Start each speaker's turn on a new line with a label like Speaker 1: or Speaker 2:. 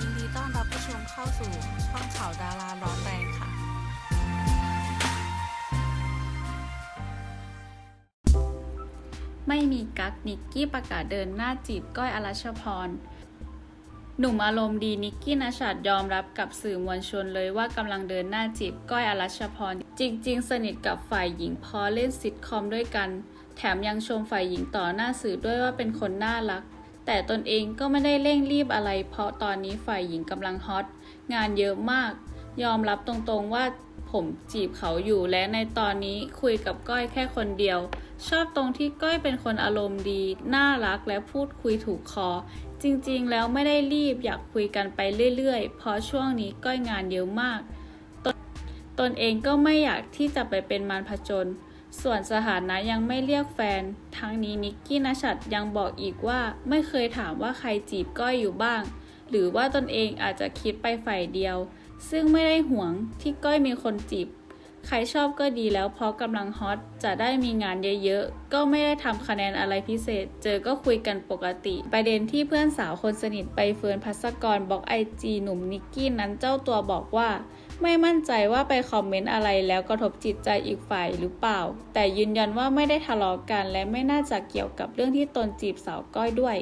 Speaker 1: ยินดีต้อนรับผู้ชมเข้าสู่ช่องข่าวดาราร้อนแรงค่ะ ไม่มีกั๊กนิกกี้ประกาศเดินหน้าจีบก้อยอรัชพร หนุ่มอารมณ์ดีนิกกี้นชัดยอมรับกับสื่อมวลชนเลยว่ากำลังเดินหน้าจีบก้อยอรัชพร จริง ๆ สนิทกับฝ่ายหญิงพอเล่นซิทคอมด้วยกัน แถมยังชมฝ่ายหญิงต่อหน้าสื่อด้วยว่าเป็นคนน่ารัก แต่ตนเองก็ไม่ได้เร่งรีบอะไร เพราะตอนนี้ฝ่ายหญิงกำลังฮอตงานเยอะมาก ยอมรับตรงๆว่าผมจีบเขาอยู่และในตอนนี้คุยกับก้อยแค่คนเดียว ชอบตรงที่ก้อยเป็นคนอารมณ์ดี น่ารักและพูดคุยถูกคอ จริงๆ แล้วไม่ได้รีบอยากคุยกันไปเรื่อยๆ เพราะช่วงนี้ก้อยงานเยอะมาก ตนตนเองก็ไม่อยากที่จะไปเป็นมารผจญ ส่วนสถานะยังไม่เรียกแฟน ทั้งนี้นิกกี้นชัดยังบอกอีกว่าไม่เคยถามว่าใครจีบก้อยอยู่บ้าง หรือว่าตนเองอาจจะคิดไปฝ่ายเดียว ซึ่งไม่ได้ห่วงที่ก้อยมีคนจีบ ใครชอบก็ดีแล้วเพราะกำลังฮอตจะได้มีงานเยอะๆ ก็ไม่ได้ทำคะแนนอะไรพิเศษ เจอก็คุยกันปกติ ประเด็นที่เพื่อนสาวคนสนิทใบเฟิร์นพัสกรบอกไอจีหนุ่มนิกกี้นั้นเจ้าตัวบอกว่า ไม่มั่นใจว่าไปคอมเมนต์อะไรแล้วกระทบจิตใจอีกฝ่ายหรือเปล่า แต่ยืนยันว่าไม่ได้ทะเลาะกันและไม่น่าจะเกี่ยวกับเรื่องที่ตนจีบสาวก้อยด้วย